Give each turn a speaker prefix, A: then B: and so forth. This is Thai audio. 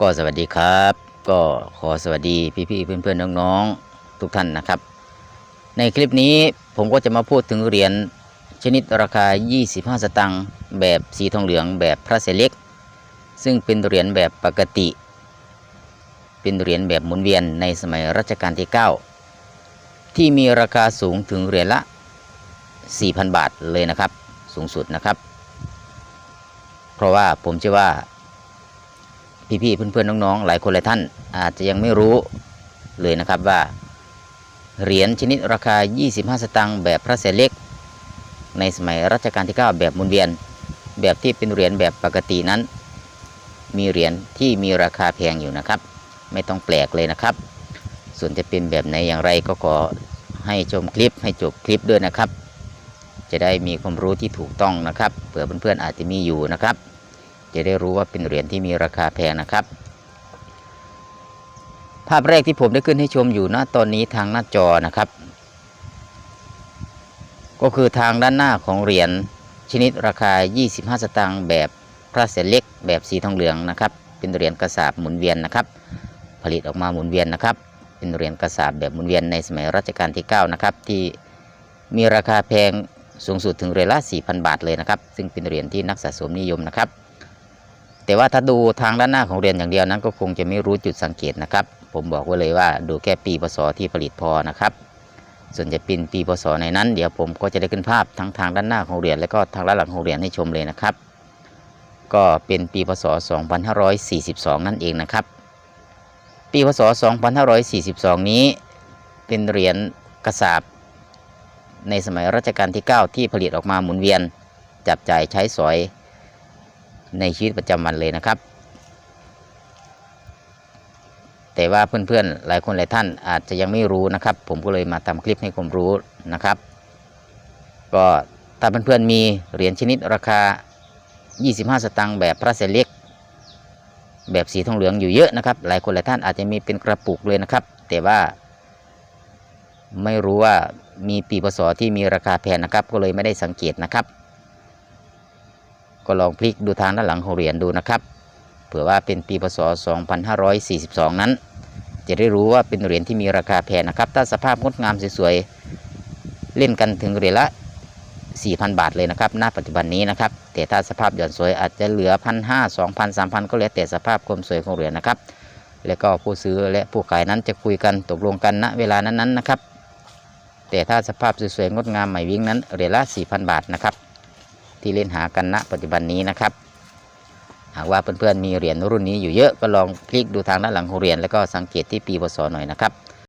A: ก็สวัสดีครับ ก็ขอสวัสดีพี่ๆเพื่อนๆน้องๆทุกท่านนะครับ ในคลิปนี้ผมก็จะมาพูดถึงเหรียญชนิดราคา 25 สตางค์แบบสีทองเหลืองแบบพระเศษเล็ก ซึ่งเป็นเหรียญแบบปกติ เป็นเหรียญแบบหมุนเวียนในสมัยรัชกาลที่ 9 ที่มีราคาสูงถึงเหรียญละ 4,000 บาทเลยนะครับ สูงสุดนะครับ เพราะว่าผมเชื่อว่า พี่ๆเพื่อนๆน้องๆหลายคนหลายท่าน อาจจะยังไม่รู้เลยนะครับว่า เหรียญชนิดราคา 25 สตางค์แบบพระเศษเล็ก ในสมัยรัชกาลที่ 9 แบบมุนเวียน แบบที่เป็นเหรียญแบบปกตินั้น มีเหรียญที่มีราคาแพงอยู่นะครับ ไม่ต้องแปลกเลยนะครับ ส่วนจะเป็นแบบไหนอย่างไรก็ขอให้ชมคลิปให้จบคลิปด้วยนะครับ จะได้มีความรู้ที่ถูกต้องนะครับเผื่อเพื่อนๆอาจจะมีอยู่นะครับ จะได้รู้ว่าเป็นเหรียญที่มีราคาแพงนะครับ ภาพแรกที่ผมได้ขึ้นให้ชมอยู่ณตอนนี้ทางหน้าจอนะครับ ก็คือทางด้านหน้าของเหรียญชนิดราคา 25 สตางค์แบบพระเศษเล็กแบบสีทองเหลืองนะครับ เป็นเหรียญกระสาบหมุนเวียนนะครับ ผลิตออกมาหมุนเวียนนะครับ เป็นเหรียญกระสาบแบบหมุนเวียนในสมัยรัชกาลที่ 9 นะครับ ที่มีราคาแพงสูงสุดถึงเหรียญละ4,000 บาทเลยนะครับ ซึ่งเป็นเหรียญที่นักสะสมนิยมนะครับ แต่ว่าถ้าดูทางด้านหน้าของเหรียญอย่างเดียวนั้นก็คงจะไม่รู้จุดสังเกตนะครับ ผมบอกไว้เลยว่าดูแค่ปีพศที่ผลิตพอนะครับ ส่วนจะเป็นปีพศในนั้น เดี๋ยวผมก็จะได้ขึ้นภาพทั้งทางด้านหน้าของเหรียญและก็ทางด้านหลังของเหรียญให้ชมเลยนะครับ ก็เป็นปีพศ 2542 นั่นเองนะครับ ปีพศ 2542 นี้ เป็นเหรียญกระสาบในสมัยรัชกาลที่ 9 ที่ผลิตออกมาหมุนเวียน จับจ่ายใช้สอย ในชีวิตประจำวันเลยนะครับ แต่ว่าเพื่อนๆหลายคนหลายท่านอาจจะยังไม่รู้นะครับ ผมก็เลยมาทำคลิปให้ความรู้นะครับ ก็ถ้าเพื่อนๆมีเหรียญชนิดราคา 25 สตางค์แบบพระเศษเล็ก แบบสีทองเหลืองอยู่เยอะนะครับ หลายคนหลายท่านอาจจะมีเป็นกระปุกเลยนะครับ แต่ว่าไม่รู้ว่ามีปีพศที่มีราคาแพงนะครับ ก็เลยไม่ได้สังเกตนะครับ ก็ลองพลิกดูทางด้านหลังของเหรียญดูนะครับ เผื่อว่าเป็นปีพศ 2542 นั้น จะได้รู้ว่าเป็นเหรียญที่มีราคาแพงนะครับ ถ้าสภาพงดงามสวยๆ เล่นกันถึงเหรียญละ 4,000 บาทเลยนะครับ ณ ปัจจุบันนี้นะครับ แต่ถ้าสภาพหย่อนสวยอาจจะเหลือ 1,500 2,000 3,000 ก็แล้วแต่สภาพความสวยของเหรียญนะครับ แล้วก็ผู้ซื้อและผู้ขายนั้นจะคุยกันตกลงกันณเวลานั้นๆนะครับ แต่ถ้าสภาพสวยๆ งดงามใหม่วิ่งนั้นเหรียญละ 4,000 บาทนะครับ ที่เล่นหากันณปัจจุบันนี้นะครับ หากว่าเพื่อนๆมีเหรียญรุ่นนี้อยู่เยอะก็ลองคลิกดูทางด้านหลังของเหรียญแล้วก็สังเกตที่ปีพศหน่อยนะครับ